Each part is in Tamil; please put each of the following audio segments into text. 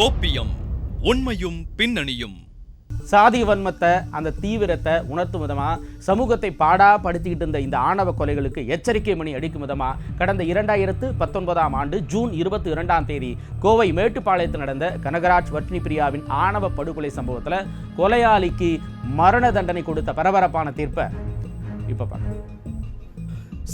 கோப்பியம் உண்மையும் பின்னணியும். சாதி வன்மத்தை அந்த தீவிரத்தை உணர்த்தும் விதமாக சமூகத்தை பாடா படுத்திக்கிட்டு இருந்த இந்த ஆணவ கொலைகளுக்கு எச்சரிக்கை மணி அடிக்கும் விதமாக கடந்த இரண்டாயிரத்து பத்தொன்பதாம் ஆண்டு ஜூன் இருபத்தி இரண்டாம் தேதி கோவை மேட்டுப்பாளையத்தில் நடந்த கனகராஜ் வட்னி பிரியாவின் ஆணவ படுகொலை சம்பவத்தில் கொலையாளிக்கு மரண தண்டனை கொடுத்த பரபரப்பான தீர்ப்பை இப்போ பார்க்கலாம்.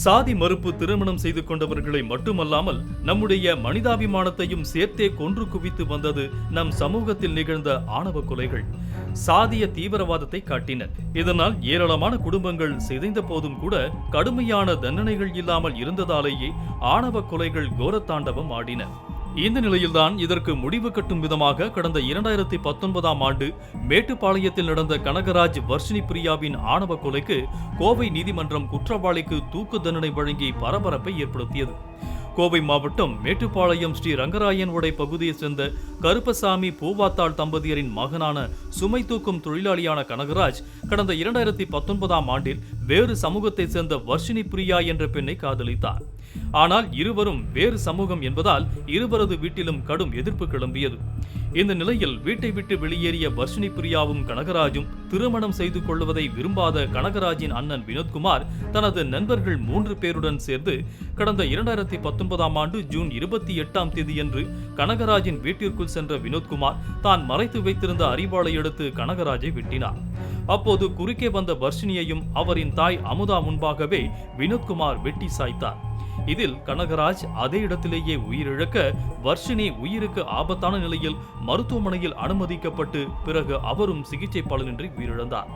சாதி மறுப்பு திருமணம் செய்து கொண்டவர்களை மட்டுமல்லாமல் நம்முடைய மனிதாபிமானத்தையும் சேர்த்தே கொன்று குவித்து வந்தது நம் சமூகத்தில் நிகழ்ந்த ஆணவ கொலைகள். சாதிய தீவிரவாதத்தை காட்டின. இதனால் ஏராளமான குடும்பங்கள் சிதைந்த போதும் கூட கடுமையான தண்டனைகள் இல்லாமல் இருந்ததாலேயே ஆணவ கொலைகள் கோரத்தாண்டவம் ஆடின. இந்த நிலையில்தான் இதற்கு முடிவு கட்டும் விதமாக கடந்த இரண்டாயிரத்தி பத்தொன்பதாம் ஆண்டு மேட்டுப்பாளையத்தில் நடந்த கனகராஜ் வர்ஷினி பிரியாவின் ஆணவ கொலைக்கு கோவை நீதிமன்றம் குற்றவாளிக்கு தூக்கு தண்டனை வழங்கி பரபரப்பை ஏற்படுத்தியது. கோவை மாவட்டம் மேட்டுப்பாளையம் ஸ்ரீ ரங்கராயன் உடை பகுதியைச் சேர்ந்த கருப்பசாமி பூவாத்தாள் தம்பதியரின் மகனான சுமை தூக்கும் தொழிலாளியான கனகராஜ் கடந்த இரண்டாயிரத்தி பத்தொன்பதாம் ஆண்டில் வேறு சமூகத்தைச் சேர்ந்த வர்ஷினி பிரியா என்ற பெண்ணை காதலித்தார். ஆனால் இருவரும் வேறு சமூகம் என்பதால் இருவரது வீட்டிலும் கடும் எதிர்ப்பு கிளம்பியது. இந்த நிலையில் வீட்டை விட்டு வெளியேறிய வர்ஷினி பிரியாவும் கனகராஜும் திருமணம் செய்து கொள்வதை விரும்பாத கனகராஜின் அண்ணன் வினோத்குமார் தனது நண்பர்கள் மூன்று பேருடன் சேர்ந்து கடந்த இரண்டாயிரத்தி பத்தொன்பதாம் ஆண்டு ஜூன் இருபத்தி எட்டாம் தேதியன்று கனகராஜின் வீட்டிற்குள் சென்ற வினோத்குமார் தான் மறைத்து வைத்திருந்த அறிவாளை எடுத்து கனகராஜை வெட்டினார். அப்போது குறுக்கே வந்த வர்ஷினியையும் அவரின் தாய் அமுதா முன்பாகவே வினோத்குமார் வெட்டி சாய்த்தார். இதில் கனகராஜ் அதே இடத்திலேயே உயிரிழக்க வர்ஷினி உயிருக்கு ஆபத்தான நிலையில் மருத்துவமனையில் அனுமதிக்கப்பட்டு பிறகு அவரும் சிகிச்சை பலனின்றி உயிரிழந்தார்.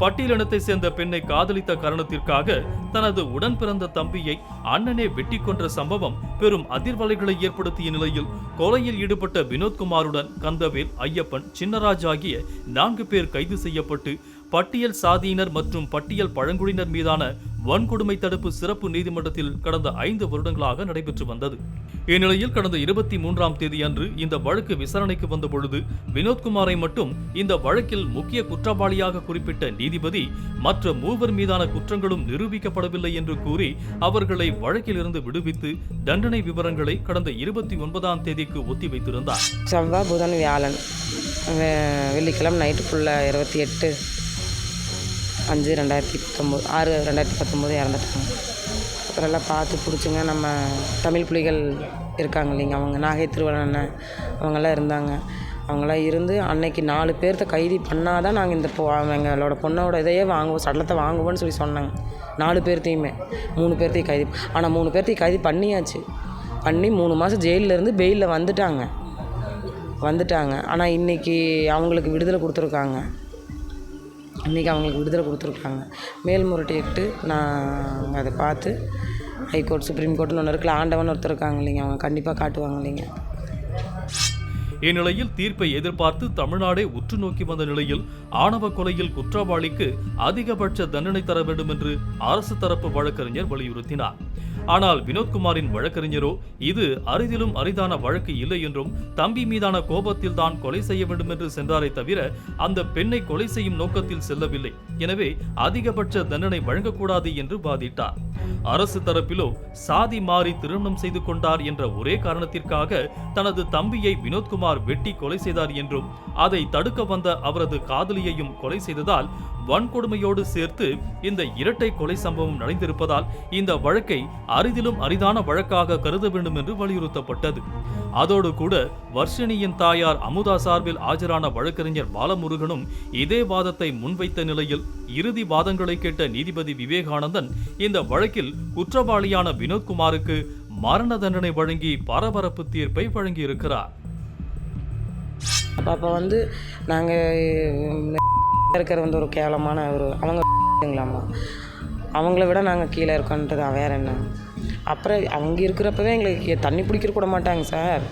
பட்டியலினத்தை சேர்ந்த பெண்ணை காதலித்த காரணத்திற்காக தனது உடன் பிறந்த தம்பியை அண்ணனே வெட்டி கொன்ற சம்பவம் பெரும் அதிர்வலைகளை ஏற்படுத்திய நிலையில் கொலையில் ஈடுபட்ட வினோத்குமாருடன் கந்தவேல் ஐயப்பன் சின்னராஜ் ஆகிய நான்கு பேர் கைது செய்யப்பட்டு பட்டியல் சாதியினர் மற்றும் பட்டியல் பழங்குடியினர் மீதான வன்கொடுமை தடுப்பு சிறப்பு நீதிமன்றத்தில் கடந்த ஐந்து வருடங்களாக நடைபெற்று வந்தது. இந்நிலையில் கடந்த இருபத்தி மூன்றாம் தேதி அன்று இந்த வழக்கு விசாரணைக்கு வந்த பொழுது வினோத்குமாரை மட்டும் இந்த வழக்கில் முக்கிய குற்றவாளியாக குறிப்பிட்ட நீதிபதி மற்ற மூவர் மீதான குற்றங்களும் நிரூபிக்கப்படவில்லை என்று கூறி அவர்களை வழக்கிலிருந்து விடுவித்து தண்டனை விவரங்களை கடந்த இருபத்தி ஒன்பதாம் தேதிக்கு ஒத்திவைத்திருந்தார் செவ்வாய் புதன் வியாழன் வெள்ளிக்கிழமை நைட்டு ஃபுல்லாக இருபத்தி எட்டு அஞ்சு ரெண்டாயிரத்தி பத்தொம்போது ஆறு ரெண்டாயிரத்தி பத்தொம்போது இறந்துட்டாங்க. அப்புறம் எல்லாம் பார்த்து பிடிச்சிங்க நம்ம தமிழ் புலிகள் இருக்காங்க இல்லைங்க அவங்க நாகை திருவண்ணன் அண்ணன் அவங்கெல்லாம் இருந்தாங்க. அவங்களாம் இருந்து அன்னைக்கு நாலு பேர்த்த கைதி பண்ணாதான் நாங்கள் இந்த பொ எங்களோட பொண்ணோட இதையே வாங்குவோம் சடலத்தை வாங்குவோம்னு சொல்லி சொன்னாங்க. நாலு பேர்த்தையுமே மூணு பேர்த்தையும் கைது ஆனால் மூணு பேர்த்தையும் கைது பண்ணியாச்சு. பண்ணி மூணு மாதம் ஜெயிலில் இருந்து பெயிலில் வந்துட்டாங்க. வந்துட்டாங்க. ஆனால் இன்றைக்கி அவங்களுக்கு விடுதலை கொடுத்துருக்காங்க. இன்றைக்கி அவங்களுக்கு விடுதலை கொடுத்துருக்காங்க. மேல்முறையீட்டு நான் அதை பார்த்து ஹைகோர்ட் சுப்ரீம் கோர்ட்னு ஒன்று இருக்குல்ல ஆண்டவன் ஒருத்தர் இருக்காங்க இல்லைங்க அவங்க கண்டிப்பாக காட்டுவாங்க இல்லைங்க. இந்நிலையில் தீர்ப்பை எதிர்பார்த்து தமிழ்நாடே உற்று நோக்கி வந்த நிலையில் ஆணவ கொலையில் குற்றவாளிக்கு அதிகபட்ச தண்டனை தர வேண்டும் என்று அரசு தரப்பு வழக்கறிஞர் வலியுறுத்தினார். ஆனால் வினோத்குமாரின் வழக்கறிஞரோ இது அரிதிலும் அரிதான வழக்கு இல்லை என்றும் தம்பி மீதான கோபத்தில் தான் கொலை செய்ய வேண்டும் என்று சென்றாரே தவிர அந்த பெண்ணை கொலை செய்யும் நோக்கத்தில் செல்லவில்லை. எனவே அதிகபட்ச தண்டனை வழங்கக்கூடாது என்று வாதிட்டார். அரசு தரப்பிலோ சாதி மாறி திருமணம் செய்து கொண்டார் என்ற ஒரே காரணத்திற்காக தனது தம்பியை வினோத்குமார் வெட்டி கொலை செய்தார் என்றும் அதை தடுக்க வந்த அவரது காதலியையும் கொலை செய்ததால் வன்கொடுமையோடு சேர்த்து இந்த இரட்டை கொலை சம்பவம் நடந்திருப்பதால் இந்த வழக்கை அரிதிலும் அரிதான வழக்காக கருத வேண்டும் என்று வலியுறுத்தப்பட்டது. அதோடு கூட வர்ஷினியின் தாயார் அமுதா சார்பில் ஆஜரான வழக்கறிஞர் பாலமுருகனும் இதே வாதத்தை முன்வைத்த நிலையில் இறுதி வாதங்களை கேட்ட நீதிபதி விவேகானந்தன் இந்த வழக்கில் குற்றவாளியான வினோத்குமாருக்கு மரண தண்டனை வழங்கி பரபரப்பு தீர்ப்பை வழங்கியிருக்கிறார். அப்போ அப்போ வந்து நாங்கள் இருக்கிற வந்து ஒரு கேவலமான ஒரு அவங்கங்களாம்மா அவங்கள விட நாங்கள் கீழே இருக்கோன்றது தான் வேற என்ன? அப்புறம் அவங்க இருக்கிறப்பவே எங்களுக்கு தண்ணி பிடிக்கிற கூட மாட்டாங்க சார்.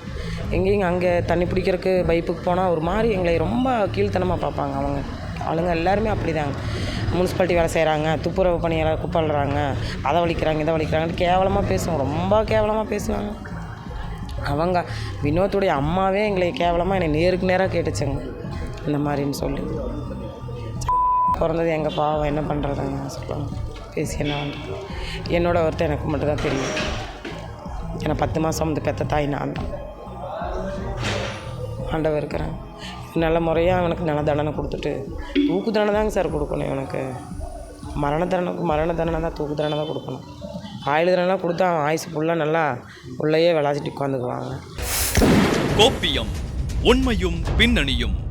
எங்கேயும் அங்கே தண்ணி பிடிக்கிறதுக்கு பைப்புக்கு போனால் ஒரு மாதிரி எங்களை ரொம்ப கீழ்த்தனமாக பார்ப்பாங்க அவங்க. ஆளுங்க எல்லாருமே அப்படிதாங்க முனிசிபாலிட்டி வேலை செய்கிறாங்க துப்புரவு பணியாளர் குப்பல்றாங்க அதை வலிக்கிறாங்க இதை வலிக்கிறாங்கன்னு கேவலமாக பேசுவாங்க ரொம்ப கேவலமாக பேசுவாங்க. அவங்க வினோத்துடைய அம்மாவே எங்களை கேவலமாக என்னை நேருக்கு நேராக கேட்டுச்சுங்க. இந்த மாதிரின்னு சொல்லி. பிறந்தது எங்கள் பாவம் என்ன பண்ணுறதுங்க சொல்லுவாங்க பேசி என்ன என்னோட ஒருத்தர் எனக்கு மட்டும்தான் தெரியும். ஏன்னா பத்து மாதம் வந்து பெத்த தாய் நான். தான் ஆண்டவர் இருக்கிறேன் நல்ல முறையாக அவனுக்கு நல்ல தண்டனை கொடுத்துட்டு தூக்கு தண்டனை தாங்க சார் கொடுக்கணும் இவனுக்கு. மரண தண்டனைக்கு மரண தண்டனை தான் தூக்கு தண்டனை தான் கொடுக்கணும். ஆயுள் தண்டனை கொடுத்தா அவன் ஆயுசு ஃபுல்லாக நல்லா உள்ளேயே விளாசிட்டு உட்காந்துக்குவாங்க. கோப்பியம் உண்மையும் பின்னணியும்.